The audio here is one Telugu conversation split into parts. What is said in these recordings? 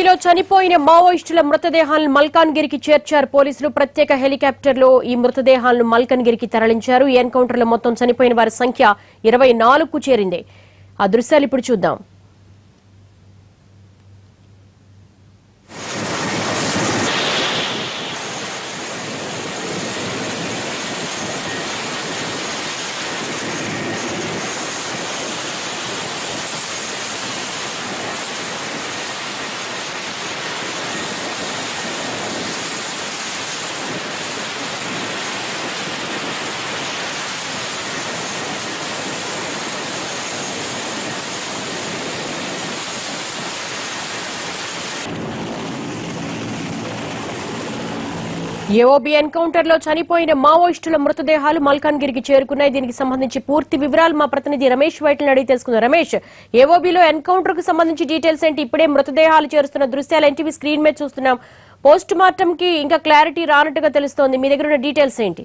ఏపీలో చనిపోయిన మావోయిస్టుల మృతదేహాలను మల్కాన్గిరికి చేర్చారు పోలీసులు. ప్రత్యేక హెలికాప్టర్లో ఈ మృతదేహాలను మల్కాన్గిరికి తరలించారు. ఎన్కౌంటర్లో మొత్తం చనిపోయిన వారి సంఖ్య ఇరవై నాలుగుకు చేరింది. ఆ దృశ్యాలు ఇప్పుడు చూద్దాం. ఏఓబి ఎన్కౌంటర్లో చనిపోయిన మావోయిస్టుల మృతదేహాలు మల్కాన్గిరికి చేరుకున్నాయి. దీనికి సంబంధించి పూర్తి వివరాలు మా ప్రతినిధి రమేష్ వైట్లను అడిగి తెలుసుకుందాం. రమేష్ ఏఓబిలో ఎన్కౌంటర్కు సంబంధించి డీటెయిల్స్ ఏంటి? ఇప్పుడే మృతదేహాలు చేరుస్తున్న దృశ్యాలు ఏంటివి స్క్రీన్ మీద చూస్తున్నాం. పోస్ట్ మార్టం కి ఇంకా క్లారిటీ రానట్టుగా తెలుస్తోంది. మీ దగ్గర ఉన్న డీటెయిల్స్ ఏంటి?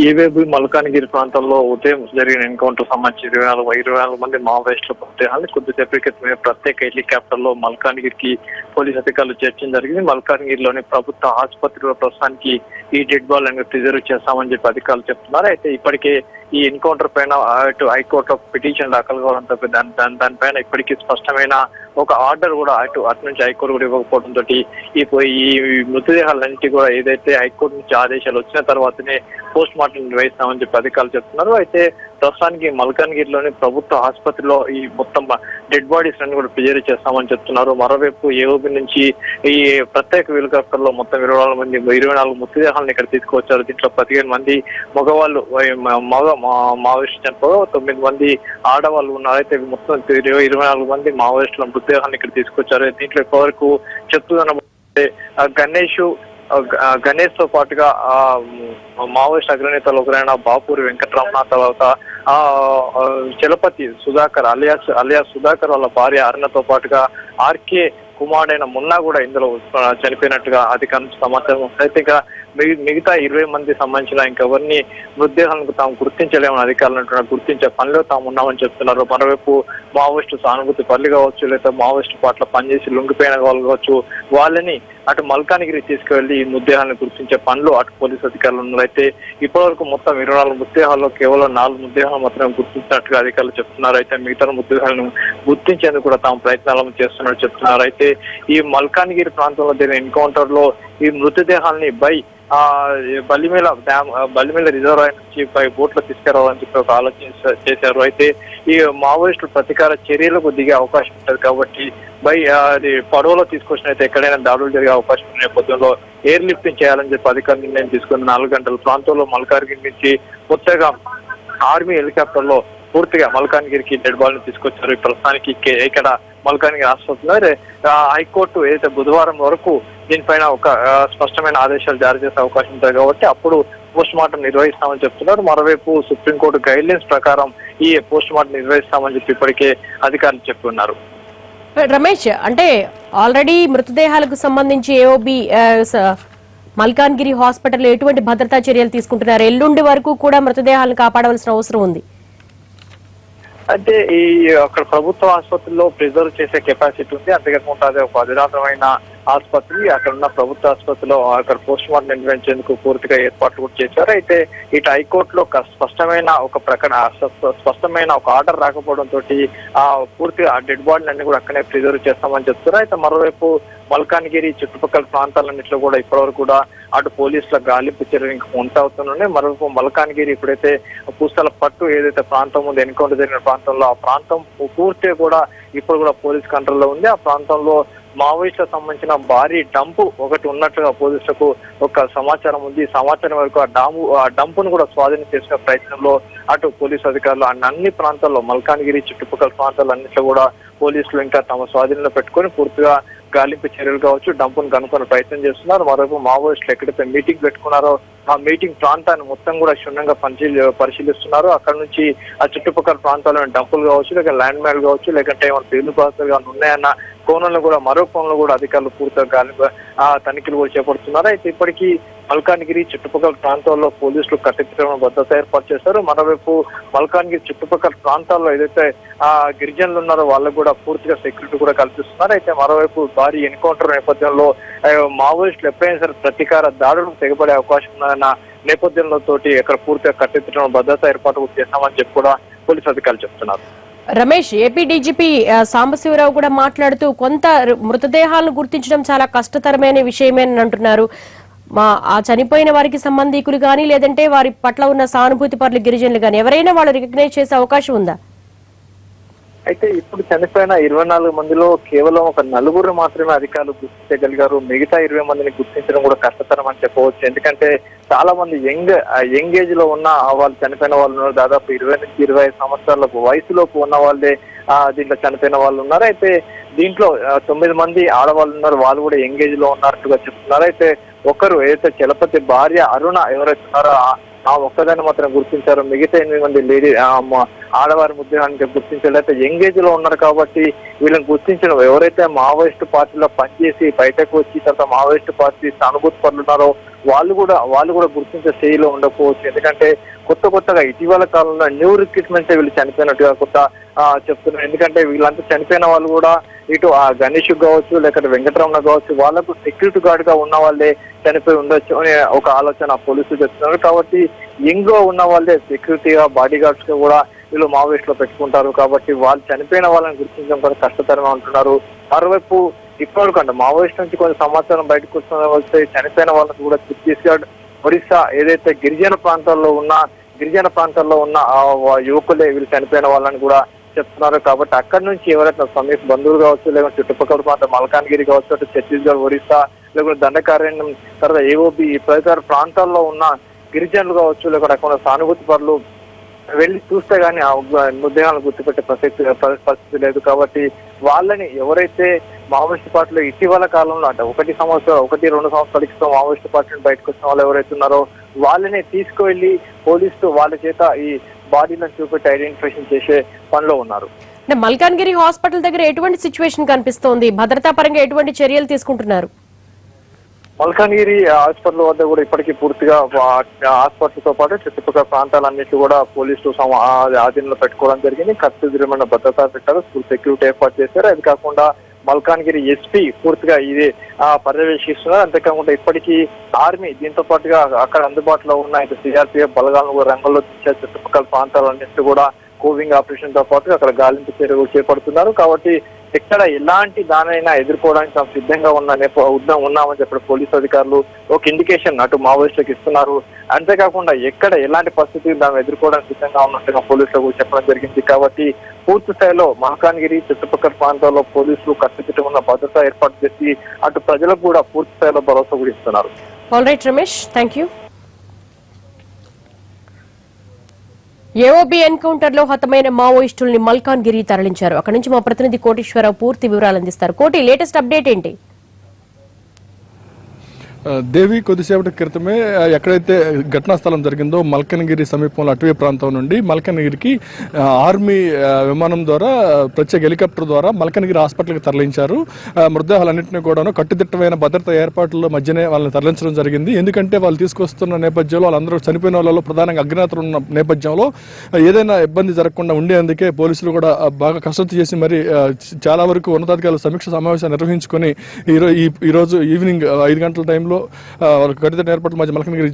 ఏవేబి మల్కానగిరి ప్రాంతంలో ఉదయం జరిగిన ఎన్కౌంటర్ సంబంధించి ఇరవై నాలుగు ఇరవై నాలుగు మంది మావోయిస్టుల మృతదేహాన్ని కొద్దిసేపటి క్రితమే ప్రత్యేక హెలికాప్టర్లో మల్కానగిరికి పోలీస్ అధికారులు చేర్చడం జరిగింది. మల్కానగిరిలోని ప్రభుత్వ ఆసుపత్రిలో ప్రస్తుతానికి ఈ డెడ్ బాల్ అనేది ప్రిజర్వ్ చేస్తామని చెప్పి అధికారులు చెప్తున్నారు. అయితే ఇప్పటికే ఈ ఎన్కౌంటర్ పైన అటు హైకోర్టులో పిటిషన్ దాఖలు కావడంతో దాని దాని దానిపైన ఇప్పటికీ స్పష్టమైన ఒక ఆర్డర్ కూడా అటు అటు నుంచి హైకోర్టు కూడా ఇవ్వకపోవడంతో ఈ ఈ మృతదేహాలన్నింటి కూడా ఏదైతే హైకోర్టు నుంచి ఆదేశాలు వచ్చిన తర్వాతనే పోస్ట్ మార్టం నిర్వహిస్తామని చెప్పి అధికారులు చెప్తున్నారు. అయితే ప్రస్తుతానికి మల్కాన్గిరిలోని ప్రభుత్వ ఆసుపత్రిలో ఈ మొత్తం డెడ్ బాడీస్ అన్ని కూడా ప్రిజర్వ్ చేస్తామని చెప్తున్నారు. మరోవైపు ఏఓబి నుంచి ఈ ప్రత్యేక హెలికాప్టర్లో మొత్తం ఇరవై నాలుగు మంది ఇరవై నాలుగు మృతదేహాలను ఇక్కడ తీసుకువచ్చారు. దీంట్లో పదిహేను మంది మగవాళ్ళు మగ మావోయిస్ట్ చనిపోగా తొమ్మిది మంది ఆడవాళ్ళు ఉన్నారు. అయితే మొత్తం ఇరవై ఇరవై నాలుగు మంది మావోయిస్టుల మృతదేహాలను ఇక్కడ తీసుకొచ్చారు దీంట్లో ఇప్పటివరకు చెప్తున్న గణేష్ గణేష్తో పాటుగా ఆ మావోయిస్ట్ అగ్రనేతలు ఒకరైన బాపూరి వెంకటరమణ తర్వాత ఆ చలపతి సుధాకర్ అలియాస్ అలియాస్ సుధాకర్ వాళ్ళ భార్య అరుణతో పాటుగా ఆర్కే కుమారుడైన మున్నా కూడా ఇందులో చనిపోయినట్టుగా అధిక సమాచారం అయితే ఇక మిగతా ఇరవై మంది సంబంధించిన ఇంకెవరిని మృతదేహాలను తాము గుర్తించలేమని అధికారులు అంటున్నారు. గుర్తించే పనిలో తాము ఉన్నామని చెప్తున్నారు. మరోవైపు మావోయిస్టు సానుభూతి పల్లి కావచ్చు లేదా మావోయిస్టు పట్ల పనిచేసి లొంగిపోయిన వాళ్ళు కావచ్చు వాళ్ళని అటు మల్కానగిరి తీసుకువెళ్ళి ఈ మృతదేహాలను గుర్తించే పనులు అటు పోలీసు అధికారులు ఉన్నారు. అయితే ఇప్పటివరకు మొత్తం ఇరవై నాలుగు మృతదేహాల్లో కేవలం నాలుగు మృతదేహాలు మాత్రం గుర్తించినట్టుగా అధికారులు చెప్తున్నారు. అయితే మిగతా మృతదేహాలను గుర్తించేందుకు కూడా తాము ప్రయత్నాలను చేస్తున్నట్టు చెప్తున్నారు. అయితే ఈ మల్కానగిరి ప్రాంతంలో జరిగిన ఎన్కౌంటర్లో ఈ మృతదేహాల్ని బై ఆ బలిమేల డ్యామ్ బలిమేల రిజర్వాయర్ నుంచి పై బోట్లో తీసుకురావాలని చెప్పి ఒక ఆలోచన చేశారు. అయితే ఈ మావోయిస్టులు ప్రతీకార చర్యలకు దిగే అవకాశం ఉంటుంది కాబట్టి బై అది పడవలో తీసుకొచ్చినైతే ఎక్కడైనా దాడులు జరిగే అవకాశం ఉన్న నేపథ్యంలో ఎయిర్ లిఫ్టింగ్ చేయాలని చెప్పి అధికారులు నిర్ణయం తీసుకుని నాలుగు గంటల ప్రాంతంలో మల్కార్గిరి నుంచి కొత్తగా ఆర్మీ హెలికాప్టర్లో పూర్తిగా మల్కాన్గిరికి డెడ్ బాల్ని తీసుకొచ్చారు. ప్రస్తుతానికి ఇక్కడ మల్కాన్గిరి ఆసుపత్రి హైకోర్టు ఏదైతే బుధవారం వరకు దీనిపైన ఒక స్పష్టమైన ఆదేశాలు జారీ చేసే అవకాశం ఉంటుంది కాబట్టి అప్పుడు పోస్ట్ మార్టం నిర్వహిస్తామని చెప్తున్నారు. మరోవైపు సుప్రీంకోర్టు గైడ్ లైన్స్ ప్రకారం ఈ పోస్ట్ మార్టం నిర్వహిస్తామని చెప్పి ఇప్పటికే అధికారులు చెప్తున్నారు రమేష్ అంటే ఆల్రెడీ మృతదేహాలకు సంబంధించి ఏఓబి మల్కాన్గిరి హాస్పిటల్ ఎటువంటి భద్రతా చర్యలు తీసుకుంటున్నారు? ఎల్లుండి వరకు కూడా మృతదేహాలను కాపాడవలసిన అవసరం ఉంది. అంటే ఈ అక్కడ ప్రభుత్వ ఆసుపత్రిలో ప్రిజర్వ్ చేసే కెపాసిటీ ఉంది. అంతేకాకుండా అది ఒక అధునాతమైన ఆసుపత్రి అక్కడ ఉన్న ప్రభుత్వ ఆసుపత్రిలో అక్కడ పోస్ట్ మార్టం నిర్వహించేందుకు పూర్తిగా ఏర్పాట్లు కూడా చేశారు. అయితే ఇటు హైకోర్టులో ఒక స్పష్టమైన ఒక ప్రకటన స్పష్టమైన ఒక ఆర్డర్ రాకపోవడంతో ఆ పూర్తిగా ఆ డెడ్ బాడీ అన్ని కూడా అక్కడే ప్రిజర్వ్ చేస్తామని చెప్తారు అయితే మరోవైపు మల్కాన్గిరి చుట్టుపక్కల ప్రాంతాలన్నింటిలో కూడా ఇప్పటివరకు కూడా అటు పోలీసుల గాలింపు చర్యలు ఇంకా కొనసాగుతున్నాయి మరోవైపు మల్కాన్గిరి ఇప్పుడైతే పూసల పట్టు ఏదైతే ప్రాంతం ఉంది ఎన్కౌంటర్ జరిగిన ప్రాంతంలో ఆ ప్రాంతం పూర్తిగా కూడా ఇప్పుడు కూడా పోలీస్ కంట్రోల్లో ఉంది. ఆ ప్రాంతంలో మావోయిస్టులకు సంబంధించిన భారీ డంపు ఒకటి ఉన్నట్లుగా పోలీసులకు ఒక సమాచారం ఉంది. సమాచారం వరకు ఆ డాము ఆ డంపును కూడా స్వాధీనం చేసిన ప్రయత్నంలో అటు పోలీసు అధికారులు అన్ని ప్రాంతాల్లో మల్కాన్గిరి చుట్టుపక్కల ప్రాంతాలు అన్నింటిలో కూడా పోలీసులు ఇంకా తమ స్వాధీనంలో పెట్టుకొని పూర్తిగా గాలింపు చర్యలు కావచ్చు డంపును కనుక్కొని ప్రయత్నం చేస్తున్నారు. మరోవైపు మావోయిస్టులు ఎక్కడైతే మీటింగ్ పెట్టుకున్నారో ఆ మీటింగ్ ప్రాంతాన్ని మొత్తం కూడా క్షుణ్ణంగా పరిశీలి పరిశీలిస్తున్నారు. అక్కడ నుంచి ఆ చుట్టుపక్కల ప్రాంతాల్లోని డంపులు కావచ్చు లేక ల్యాండ్ మైల్ కావచ్చు లేకంటే ఏమైనా పేర్లు పాత్రలు ఉన్నాయన్న కోణంలో కూడా మరో కోణంలో కూడా అధికారులు పూర్తిగా గాలి ఆ తనిఖీలు కూడా చేపడుతున్నారు. అయితే ఇప్పటికీ మల్కాన్గిరి చుట్టుపక్కల ప్రాంతాల్లో పోలీసులు కట్టించడం భద్రత ఏర్పాటు చేశారు. మరోవైపు మల్కాన్గిరి చుట్టుపక్కల ప్రాంతాల్లో ఏదైతే ఆ గిరిజనులు ఉన్నారో వాళ్ళకు కూడా పూర్తిగా సెక్యూరిటీ కూడా కల్పిస్తున్నారు. అయితే మరోవైపు భారీ ఎన్కౌంటర్ నేపథ్యంలో మావోయిస్టులు ఎప్పుడైనా సరే ప్రతీకార దాడులకు తెగబడే అవకాశం ఉందన్న నేపథ్యంలో తోటి ఇక్కడ పూర్తిగా కట్టించడం భద్రత ఏర్పాటు చేస్తామని చెప్పి కూడా పోలీసు అధికారులు చెప్తున్నారు. రమేష్ ఏపీ డీజీపీ సాంబశివరావు కూడా మాట్లాడుతూ కొంత మృతదేహాలను గుర్తించడం చాలా కష్టతరమైన విషయమేనని అంటున్నారు. మా ఆ చనిపోయిన వారికి సంబంధికులు కానీ లేదంటే వారి పట్ల ఉన్న సానుభూతి పరులు గిరిజనులు కానీ ఎవరైనా వాళ్ళు రికగ్నైజ్ చేసే అవకాశం ఉందా? అయితే ఇప్పుడు చనిపోయిన ఇరవై నాలుగు మందిలో కేవలం ఒక నలుగురు మాత్రమే అధికారులు గుర్తించగలిగారు మిగతా ఇరవై మందిని గుర్తించడం కూడా కష్టతరం అని చెప్పవచ్చు. ఎందుకంటే చాలా మంది యంగ్ యంగ్ ఏజ్లో ఉన్న వాళ్ళు చనిపోయిన వాళ్ళు ఉన్నారు. దాదాపు ఇరవై నుంచి ఇరవై ఐదు సంవత్సరాల వయసులోపు ఉన్న వాళ్ళే దీంట్లో చనిపోయిన వాళ్ళు ఉన్నారు. అయితే దీంట్లో తొమ్మిది మంది ఆడవాళ్ళు ఉన్నారు. వాళ్ళు కూడా యంగ్ ఏజ్లో ఉన్నట్టుగా చెప్తున్నారు. అయితే ఒకరు ఏదైతే చలపతి భార్య అరుణ ఎవరైతే ఉన్నారో ఆ- ఒక్కదాన్ని మాత్రం గుర్తించారు. మిగతా ఎనిమిది మంది లేడీ ఆడవారి ముద్దానికి గుర్తించారు అయితే యంగేజ్లో ఉన్నారు కాబట్టి వీళ్ళని గుర్తించడం ఎవరైతే మావోయిస్ట్ పార్టీలో పనిచేసి బయటకు వచ్చి తర్వాత మావోయిస్ట్ పార్టీ సానుభూతి పనులున్నారో వాళ్ళు కూడా వాళ్ళు కూడా గుర్తించే స్థాయిలో ఉండకపోవచ్చు. ఎందుకంటే కొత్త కొత్తగా ఇటీవల కాలంలో న్యూ రిక్రూట్మెంట్ వీళ్ళు చనిపోయినట్టుగా కొత్త చెప్తున్నారు. ఎందుకంటే వీళ్ళంతా చనిపోయిన వాళ్ళు కూడా ఇటు ఆ గణేష్ కావచ్చు లేకపోతే వెంకటరమణ కావచ్చు వాళ్ళకు సెక్యూరిటీ గార్డ్గా ఉన్న వాళ్ళే చనిపోయి ఉండొచ్చు అనే ఒక ఆలోచన పోలీసులు చెప్తున్నారు కాబట్టి యంగ్గా ఉన్న వాళ్ళే సెక్యూరిటీగా బాడీ గార్డ్స్గా కూడా వీళ్ళు మావోయిస్ట్లో పెట్టుకుంటారు. కాబట్టి వాళ్ళు చనిపోయిన వాళ్ళని గుర్తించడం కూడా కష్టతరంగా ఉంటున్నారు. మరోవైపు ఇప్పటివరకు మావోయిస్ట్ నుంచి కొన్ని సమాచారం బయటకు వస్తున్న వస్తే చనిపోయిన వాళ్ళకు కూడా ఛత్తీస్గఢ్ ఒడిశా ఏదైతే గిరిజన ప్రాంతాల్లో ఉన్న గిరిజన ప్రాంతాల్లో ఉన్న ఆ యువకులే వీళ్ళు చనిపోయిన వాళ్ళని కూడా చెప్తున్నారు కాబట్టి అక్కడి నుంచి ఎవరైతే సమీప బంధువులు కావచ్చు లేకుంటే చుట్టుపక్కల ప్రాంతం మల్కాన్గిరి కావచ్చు అటు ఛత్తీస్గఢ్ ఒరిస్సా లేకుంటే దండకారణ్యం తర్వాత ఏఓబి తదితర ప్రాంతాల్లో ఉన్న గిరిజనులు కావచ్చు లేకుంటే అక్కడ సానుభూతి పరులు వెళ్ళి చూస్తే గానీ ఆ మృతదేహాలను గుర్తుపెట్టే ప్రసక్తి పరిస్థితి లేదు కాబట్టి వాళ్ళని ఎవరైతే మావోయిస్ట్ పార్టీలో ఇటీవల కాలంలో అంటే ఒకటి సంవత్సరం ఒకటి రెండు సంవత్సరాల క్రితం మావోయిస్ట్ పార్టీని బయటకు వచ్చిన వాళ్ళు ఎవరైతే ఉన్నారో వాళ్ళని తీసుకువెళ్ళి పోలీసులు వాళ్ళ చేత ఈ బాడీలను చూపెట్టి ఐడెంటిఫికేషన్ చేసే పనిలో ఉన్నారు. అంటే మల్కాన్గిరి హాస్పిటల్ దగ్గర ఎటువంటి సిచ్యువేషన్ కనిపిస్తోంది? భద్రతా పరంగా ఎటువంటి చర్యలు తీసుకుంటున్నారు? మల్కాన్గిరి హాస్పిటల్ వద్ద కూడా ఇప్పటికీ పూర్తిగా హాస్పిటల్తో పాటు చుట్టుపక్కల ప్రాంతాలన్నింటి కూడా పోలీసులు ఆధీనంలో పెట్టుకోవడం జరిగింది. కట్టుదిరమైన భద్రత పెట్టారు సెక్యూరిటీ ఏర్పాటు చేశారు. అది కాకుండా మల్కాన్గిరి ఎస్పీ పూర్తిగా ఇది ఆ, పర్యవేక్షిస్తున్నారు. అంతేకాకుండా ఇప్పటికీ ఆర్మీ దీంతో పాటుగా అక్కడ అందుబాటులో ఉన్న ఇటు సిఆర్పిఎఫ్ బలగాలను కూడా రంగంలో దించే చుట్టుపక్కల ప్రాంతాలన్నింటి కూడా కోవింగ్ ఆపరేషన్తో పాటు అక్కడ గాలింపు చర్యలు చేపడుతున్నారు. కాబట్టి ఎక్కడ ఎలాంటి దానైనా ఎదుర్కోవడానికి తాము సిద్ధంగా ఉన్న నేప ఉద్దాం ఉన్నామని చెప్పి పోలీసు అధికారులు ఒక ఇండికేషన్ అటు మావోయిస్టులకు ఇస్తున్నారు. అంతేకాకుండా ఎక్కడ ఎలాంటి పరిస్థితి తాము ఎదుర్కోవడానికి సిద్ధంగా ఉన్నట్టుగా పోలీసులకు చెప్పడం జరిగింది. కాబట్టి పూర్తి స్థాయిలో మహకాన్గిరి చుట్టుపక్కల ప్రాంతాల్లో పోలీసులు కట్టుదిట్టం ఉన్న భద్రత ఏర్పాటు చేసి అటు ప్రజలకు కూడా పూర్తి స్థాయిలో భరోసా కూడా ఇస్తున్నారు. All right Ramesh thank you AOB ఎన్కౌంటర్లో హతమైన మావోయిస్టుల్ని మల్కాన్గిరి తరలించారు. అక్కడి నుంచి మా ప్రతినిధి కోటేశ్వరరావు పూర్తి వివరాలు అందిస్తారు. కోటి లేటెస్ట్ అప్డేట్ ఏంటి? దేవి కొద్దిసేపటి క్రితమే ఎక్కడైతే ఘటనా స్థలం జరిగిందో మల్కనగిరి సమీపంలో అటవీ ప్రాంతం నుండి మల్కనగిరికి ఆర్మీ విమానం ద్వారా ప్రత్యేక హెలికాప్టర్ ద్వారా మల్కనగిరి హాస్పిటల్కి తరలించారు. మృతదేహాలన్నింటినీ కూడాను కట్టుదిట్టమైన భద్రతా ఏర్పాట్ల మధ్యనే వాళ్ళని తరలించడం జరిగింది. ఎందుకంటే వాళ్ళు తీసుకొస్తున్న నేపథ్యంలో వాళ్ళందరూ చనిపోయిన వాళ్ళలో ప్రధానంగా అగ్రనేతలు ఉన్న నేపథ్యంలో ఏదైనా ఇబ్బంది జరగకుండా ఉండేందుకే పోలీసులు కూడా బాగా కసరత్తు చేసి మరి చాలా వరకు ఉన్నతాధికారులు సమీక్ష సమావేశం నిర్వహించుకొని ఈరోజు ఈ ఈవినింగ్ ఐదు గంటల టైంలో ఏర్పాట్లో వాళ్ళకి కఠిన ఏర్పాటు మధ్య మల్కనగిరి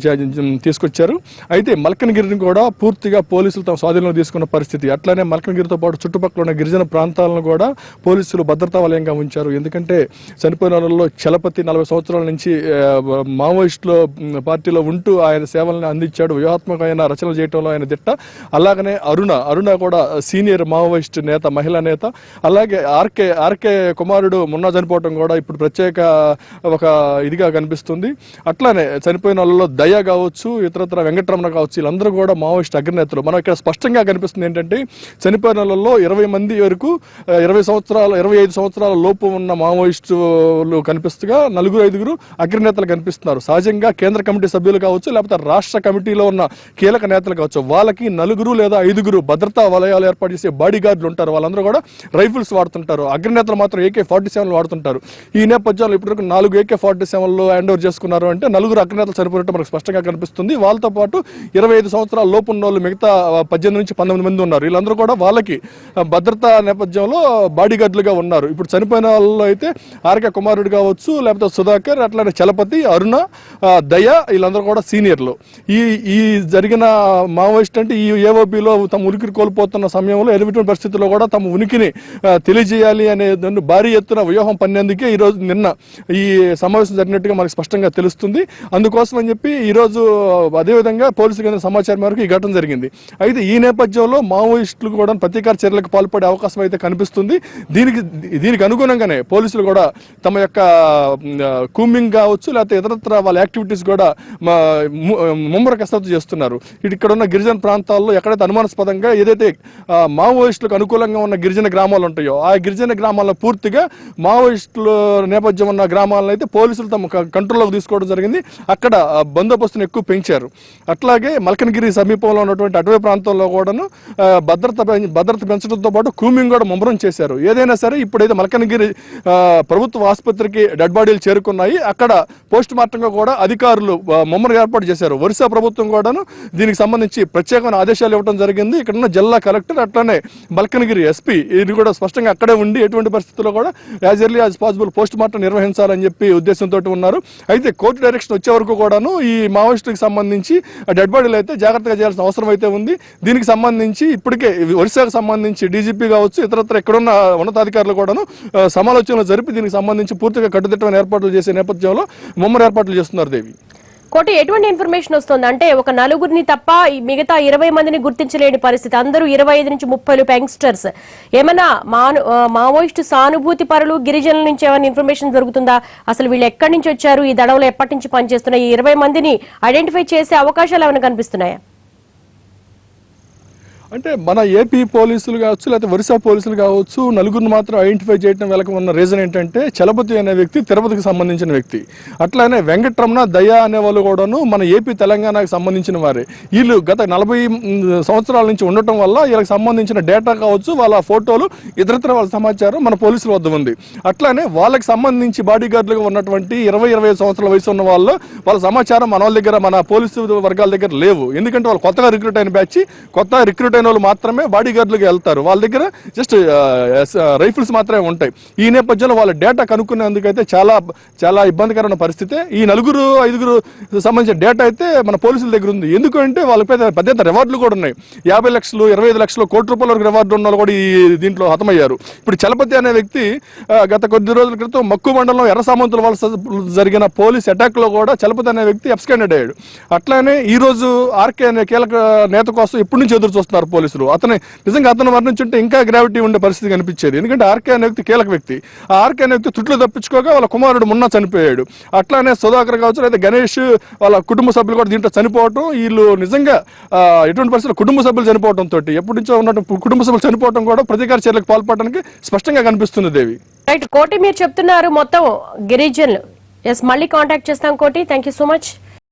తీసుకొచ్చారు. అయితే మల్కనగిరిని కూడా పూర్తిగా పోలీసులు తమ స్వాధీనంలో తీసుకున్న పరిస్థితి. అట్లానే మల్కనగిరితో పాటు చుట్టుపక్కల ఉన్న గిరిజన ప్రాంతాలను కూడా పోలీసులు భద్రతా వలయంగా ఉంచారు. ఎందుకంటే చనిపోయిన వాళ్ళలో చలపతి నలభై సంవత్సరాల నుంచి ఆ, మావోయిస్టులో పార్టీలో ఉంటూ ఆయన సేవలను అందించాడు. వ్యూహాత్మకమైన రచనలు చేయడంలో ఆయన దిట్ట. అలాగనే అరుణ అరుణ కూడా సీనియర్ మావోయిస్ట్ నేత మహిళా నేత. అలాగే ఆర్కే ఆర్కే కుమారుడు మొన్న చనిపోవటం కూడా ఇప్పుడు ప్రత్యేక ఒక ఇదిగా కనిపిస్తుంది అట్లానే చనిపోయిన వాళ్ళలో దయ కావచ్చు ఇతరత్ర వెంకటరమణ కావచ్చు వీళ్ళందరూ కూడా మావోయిస్ట్ అగ్రనేతలు. మనం ఇక్కడ స్పష్టంగా కనిపిస్తుంది ఏంటంటే చనిపోయిన వాళ్ళలో ఇరవై మంది వరకు ఇరవై సంవత్సరాలు ఇరవై ఐదు సంవత్సరాల లోపు ఉన్న మావోయిస్టులు కనిపిస్తుగా నలుగురు ఐదుగురు అగ్రనేతలు కనిపిస్తున్నారు. సహజంగా కేంద్ర కమిటీ సభ్యులు కావచ్చు లేకపోతే రాష్ట్ర కమిటీలో ఉన్న కీలక నేతలు కావచ్చు వాళ్ళకి నలుగురు లేదా ఐదుగురు భద్రతా వలయాలు ఏర్పాటు చేసే బాడీ గార్డులు ఉంటారు. వాళ్ళందరూ కూడా రైఫిల్స్ వాడుతుంటారు. అగ్రనేతలు మాత్రం ఏకే ఫార్టీ సెవెన్ వాడుతుంటారు. ఈ నేపథ్యంలో ఇప్పటివరకు నాలుగు ఏకే ఫార్టీ సెవెన్లు అండ్ చోటు చేసుకున్నారు అంటే నలుగురు అగ్రనేతలు చనిపోయినట్టు మనకు స్పష్టంగా కనిపిస్తుంది. వాళ్ళతో పాటు ఇరవై ఐదు సంవత్సరాల లోపు ఉన్న వాళ్ళు మిగతా పద్దెనిమిది నుంచి పంతొమ్మిది మంది ఉన్నారు. వీళ్ళందరూ కూడా వాళ్ళకి భద్రతా నేపథ్యంలో బాడీగార్డ్లుగా ఉన్నారు. ఇప్పుడు చనిపోయిన వాళ్ళు అయితే ఆర్కే కుమారుడు కావచ్చు లేకపోతే సుధాకర్ అట్లానే చలపతి అరుణ దయ వీళ్ళందరూ కూడా సీనియర్లు. ఈ ఈ జరిగిన మావోయిస్ట్ అంటే ఈ ఏఓబిలో తమ ఉనికిని కోల్పోతున్న సమయంలో ఎటువంటి పరిస్థితుల్లో కూడా తమ ఉనికిని తెలియజేయాలి అనే దాన్ని భారీ ఎత్తున వ్యూహం పన్నేందుకే ఈ రోజు నిన్న ఈ సమావేశం జరిగినట్టుగా మనకు స్పష్టంగా తెలుస్తుంది. అందుకోసం అని చెప్పి ఈ రోజు అదేవిధంగా పోలీసు కింద సమాచారం మేరకు ఈ ఘటన జరిగింది. అయితే ఈ నేపథ్యంలో మావోయిస్టులు కూడా ప్రతీకార చర్యలకు పాల్పడే అవకాశం అయితే కనిపిస్తుంది. దీనికి దీనికి అనుగుణంగానే పోలీసులు కూడా తమ యొక్క కూమింగ్ కావచ్చు లేకపోతే ఇతరత్ర వాళ్ళ యాక్టివిటీస్ కూడా ముమ్మర కసరత్తు చేస్తున్నారు. ఇక్కడ ఉన్న గిరిజన ప్రాంతాల్లో ఎక్కడైతే అనుమానాస్పదంగా ఏదైతే మావోయిస్టులకు అనుకూలంగా ఉన్న గిరిజన గ్రామాలు ఉంటాయో ఆ గిరిజన గ్రామాల్లో పూర్తిగా మావోయిస్టుల నేపథ్యం ఉన్న గ్రామాలను అయితే పోలీసులు తమ కంట్రోల్ పరిగణలోకి తీసుకోవడం జరిగింది. అక్కడ బందోబస్తును ఎక్కువ పెంచారు. అట్లాగే మల్కనగిరి సమీపంలో ఉన్నటువంటి అటవీ ప్రాంతంలో కూడాను భద్రత భద్రత పెంచడంతో పాటు కూమింగ్ కూడా ముమ్మరం చేశారు. ఏదైనా సరే ఇప్పుడైతే మల్కనగిరి ప్రభుత్వ ఆసుపత్రికి డెడ్ బాడీలు చేరుకున్నాయి. అక్కడ పోస్ట్ మార్టంగా కూడా అధికారులు ముమ్మరం ఏర్పాటు చేశారు. ఒరిస్సా ప్రభుత్వం కూడాను దీనికి సంబంధించి ప్రత్యేకమైన ఆదేశాలు ఇవ్వడం జరిగింది. ఇక్కడ ఉన్న జిల్లా కలెక్టర్ అట్లానే మల్కనగిరి ఎస్పీ ఇది కూడా స్పష్టంగా అక్కడే ఉండి ఎటువంటి పరిస్థితుల్లో కూడా as early as possible post mortem నిర్వహించాలని చెప్పి ఉద్దేశంతో ఉన్నారు. అయితే కోర్టు డైరెక్షన్ వచ్చే వరకు కూడాను ఈ మావోయిస్టులకు సంబంధించి డెడ్ బాడీలు అయితే జాగ్రత్తగా చేయాల్సిన అవసరం అయితే ఉంది. దీనికి సంబంధించి ఇప్పటికే ఒరిస్సాకు సంబంధించి డీజీపీ కావచ్చు ఇతరత్ర ఎక్కడున్న ఉన్నతాధికారులు కూడాను సమాలోచనలు జరిపి దీనికి సంబంధించి పూర్తిగా కట్టుదిట్టమైన ఏర్పాట్లు చేసే నేపథ్యంలో ముమ్మర ఏర్పాట్లు చేస్తున్నారు దేవి. కోటి ఎటువంటి ఇన్ఫర్మేషన్ వస్తుంది? అంటే ఒక నలుగురిని తప్ప మిగతా ఇరవై మందిని గుర్తించలేని పరిస్థితి. అందరూ ఇరవై ఐదు నుంచి ముప్పై యంగ్స్టర్స్. ఏమైనా మాను మావోయిస్టు సానుభూతి పరులు గిరిజనుల నుంచి ఏమైనా ఇన్ఫర్మేషన్ దొరుకుతుందా? అసలు వీళ్ళు ఎక్కడి నుంచి వచ్చారు? ఈ దడవలో ఎప్పటి నుంచి పనిచేస్తున్నారు ఈ ఇరవై మందిని ఐడెంటిఫై చేసే అవకాశాలు ఏమైనా కనిపిస్తున్నాయా? అంటే మన ఏపీ పోలీసులు కావచ్చు లేకపోతే ఒరిస్సా పోలీసులు కావచ్చు నలుగురిని మాత్రం ఐడెంటిఫై చేయడం వెనక ఉన్న రీజన్ ఏంటంటే చలపతి అనే వ్యక్తి తిరుపతికి సంబంధించిన వ్యక్తి. అట్లానే వెంకట్రమణ దయా అనే వాళ్ళు కూడాను మన ఏపీ తెలంగాణకు సంబంధించిన వారే. వీళ్ళు గత నలభై సంవత్సరాల నుంచి ఉండటం వల్ల వీళ్ళకి సంబంధించిన డేటా కావచ్చు వాళ్ళ ఫోటోలు ఇతరత్ర వాళ్ళ సమాచారం మన పోలీసుల వద్ద ఉంది. అట్లానే వాళ్ళకి సంబంధించి బాడీ గార్డులుగా ఉన్నటువంటి ఇరవై ఇరవై సంవత్సరాల వయసు ఉన్న వాళ్ళు వాళ్ళ సమాచారం మన వాళ్ళ దగ్గర మన పోలీసు వర్గాల దగ్గర లేవు. ఎందుకంటే వాళ్ళు కొత్తగా రిక్రూట్ అయిన బ్యాచ్ కొత్త రిక్రూట్ అయిన వాళ్ళు మాత్రమే బాడీ గార్డులుగా వెళ్తారు. వాళ్ళ దగ్గర జస్ట్ రైఫిల్స్ మాత్రమే ఉంటాయి. ఈ నేపథ్యంలో వాళ్ళ డేటా కనుక్కునేందుకైతే చాలా చాలా ఇబ్బందికరమైన పరిస్థితి ఈ నలుగురు ఐదుగురు సంబంధించిన డేటా అయితే మన పోలీసుల దగ్గర ఉంది. ఎందుకంటే వాళ్ళపై పెద్ద పెద్ద రివార్డులు కూడా ఉన్నాయి. యాభై లక్షలు ఇరవై ఐదు లక్షలు కోటి రూపాయల వరకు రివార్డు ఉన్న వాళ్ళు కూడా ఈ దీంట్లో హతమయ్యారు. ఇప్పుడు చలపతి అనే వ్యక్తి గత కొద్ది రోజుల క్రితం మక్కు మండలం ఎర్ర సామంతుల వలస జరిగిన పోలీస్ అటాక్లో కూడా చలపతి అనే వ్యక్తి అబ్స్కాండెడ్ అయ్యాడు. అట్లానే ఈ రోజు ఆర్కే అనే కీలక నేత కోసం ఎప్పటి నుంచి ఎదురు చూస్తున్నారు పోలీసులు. అతని నిజంగా అతను మరణించుంటే ఇంకా గ్రావిటీ ఉండే పరిస్థితి కనిపించేది. ఎందుకంటే ఆర్కే అనే వ్యక్తి కీలక వ్యక్తి. ఆ ఆర్కే అనే వ్యక్తి తుట్లు తప్పించుకోగా వాళ్ళ కుమారుడు మొన్న చనిపోయాడు. అట్లానే సుధాకర్ కావచ్చు లేదా గణేష్ వాళ్ళ కుటుంబ సభ్యులు కూడా దీంట్లో చనిపోవటం వీళ్ళు నిజంగా ఎటువంటి పరిస్థితుల్లో కుటుంబ సభ్యులు చనిపోవడం తోటి ఎప్పటి నుంచో ఉన్నటువంటి కుటుంబ సభ్యులు చనిపోవడం కూడా ప్రతీకార చర్యలకు పాల్పడడానికి స్పష్టంగా కనిపిస్తుంది దేవి. రైట్ కోటి మీరు చెప్తున్నారు మొత్తం గిరిజనులు. ఎస్ మళ్ళీ కాంటాక్ట్ చేస్తాం కోటి. Thank you so much